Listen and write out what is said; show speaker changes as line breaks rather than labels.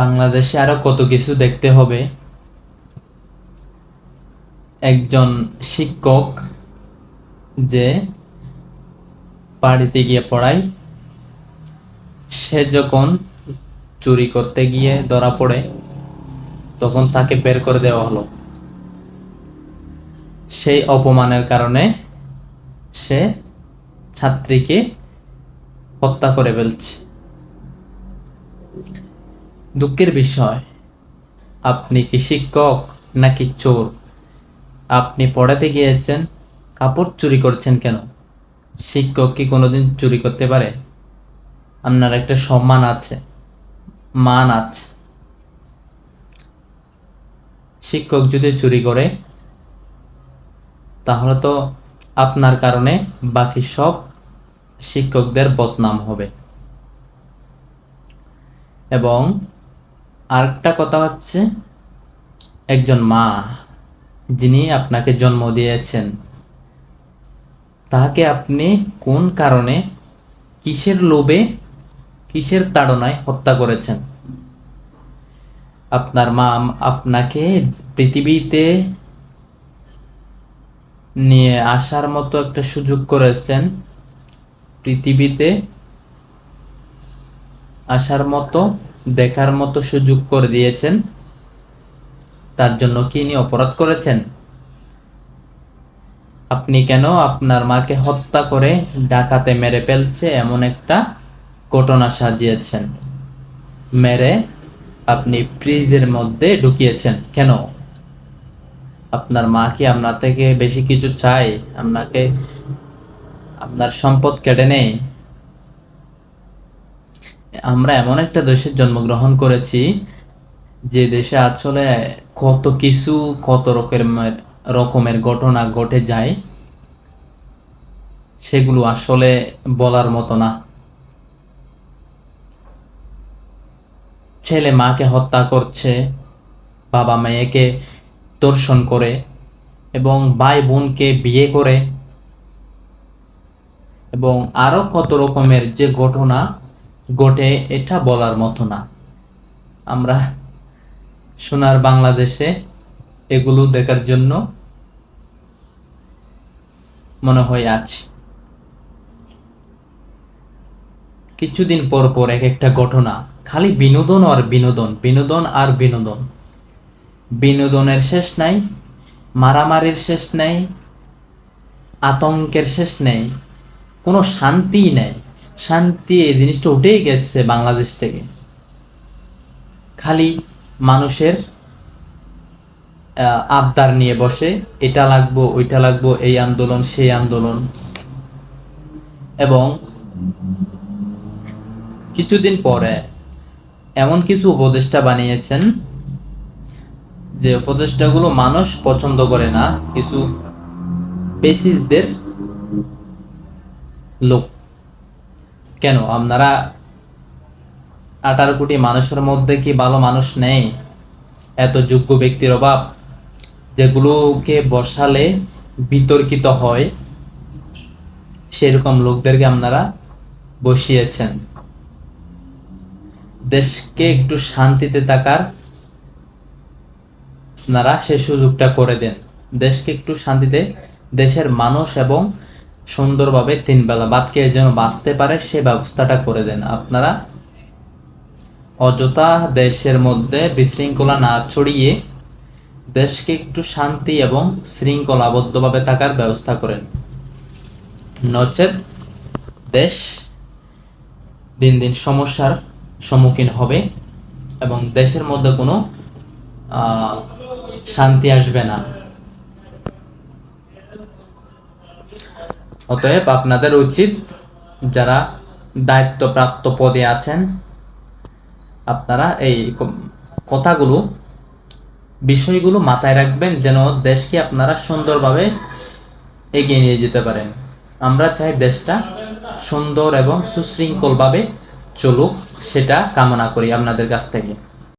বাংলাদেশে আরও কত কিছু দেখতে হবে। একজন শিক্ষক যে বাড়িতে গিয়ে পড়ায়, সে যখন চুরি করতে গিয়ে ধরা পড়ে, তখন তাকে বের করে দেওয়া হলো। সেই অপমানের কারণে সে ছাত্রীকে হত্যা করে ফেলছে। দুঃখের বিষয়। আপনি কি শিক্ষক নাকি চোর? আপনি পড়াতে গিয়েছেন, কাপড় চুরি করছেন কেন? শিক্ষক কি কোনোদিন চুরি করতে পারে? আপনার একটা সম্মান আছে, মান আছে। শিক্ষক যদি চুরি করে, তাহলে তো আপনার কারণে বাকি সব শিক্ষকদের বদনাম হবে। এবং আরেকটা কথা হচ্ছে, একজন মা যিনি আপনাকে জন্ম দিয়েছেন, তাকে আপনি কোন কারণে কিসের লোভে, কিসের তাড়নায় হত্যা করেছেন? আপনার মা আপনাকে পৃথিবীতে নিয়ে আসার মতো একটা সুযোগ করেছেন, পৃথিবীতে আসার মতো দেখার মতো সুযোগ করে দিয়েছেন। তার জন্য কি ইনি অপরাধ করেছেন? আপনি কেন আপনার মাকে হত্যা করে ডাকাতে মেরে ফেলছে এমন একটা ঘটনা সাজিয়েছেন? মেরে আপনি ফ্রিজের মধ্যে ঢুকিয়েছেন কেন? আপনার মা কি আপনার থেকে বেশি কিছু চাই আপনাকে আপনার সম্পদ কেটে নেই আমরা এমন একটা দেশে জন্মগ্রহণ করেছি যে দেশে আসলে কত কিছু, কত রকমের রকমের ঘটনা ঘটে যায়, সেগুলো আসলে বলার মতো না। ছেলে মাকে হত্যা করছে, বাবা মেয়েকে দর্শন করে এবং ভাই বোনকে বিয়ে করে এবং আরও কত রকমের যে ঘটনা ঘটে এটা বলার মতো না। আমরা সোনার বাংলাদেশে এগুলো দেখার জন্য মনে হয় আছি। কিছুদিন পর পর এক একটা ঘটনা, খালি বিনোদন আর বিনোদন বিনোদন আর বিনোদন। বিনোদনের শেষ নাই, মারামারির শেষ নেই, আতঙ্কের শেষ নেই, কোনো শান্তি নেই। শান্তি, এই জিনিসটা উঠেই গেছে বাংলাদেশ থেকে। খালি মানুষের আবদার নিয়ে বসে, এটা লাগবো, ওইটা লাগবো, এই আন্দোলন, সেই আন্দোলন। এবং কিছুদিন পরে এমন কিছু উপদেষ্টা বানিয়েছেন যে উপদেষ্টাগুলো মানুষ পছন্দ করে না, কিছু বেসিসদের লোক। কেন? আপনারা আঠারো কোটি মানুষের মধ্যে কি ভালো মানুষ নেই? এত যোগ্য ব্যক্তির অভাব যেগুলোকে বসালে বিতর্কিত হয়, সেরকম লোকদেরকে আপনারা বসিয়েছেন। দেশকে একটু শান্তিতে থাকার আপনারা সে সুযোগটা করে দেন। দেশকে একটু শান্তিতে, দেশের মানুষ এবং সুন্দরভাবে তিন বেলা ভাত খেয়ে যেন বাঁচতে পারে, সে ব্যবস্থাটা করে দেন। আপনারা অযথা দেশের মধ্যে বিশৃঙ্খলা না ছড়িয়ে দেশকে একটু শান্তি এবং শৃঙ্খলাবদ্ধভাবে থাকার ব্যবস্থা করেন। নচেত দেশ দিন দিন সমস্যার সম্মুখীন হবে এবং দেশের মধ্যে কোনো শান্তি আসবে না। অতএব আপনাদের উচিত যারা দায়িত্বপ্রাপ্ত পদে আছেন, আপনারা এই কথাগুলো, বিষয়গুলো মাথায় রাখবেন যেন দেশকে আপনারা সুন্দরভাবে এগিয়ে নিয়ে যেতে পারেন। আমরা চাই দেশটা সুন্দর এবং সুশৃঙ্খলভাবে চলুক, সেটা কামনা করি আপনাদের কাছ থেকে।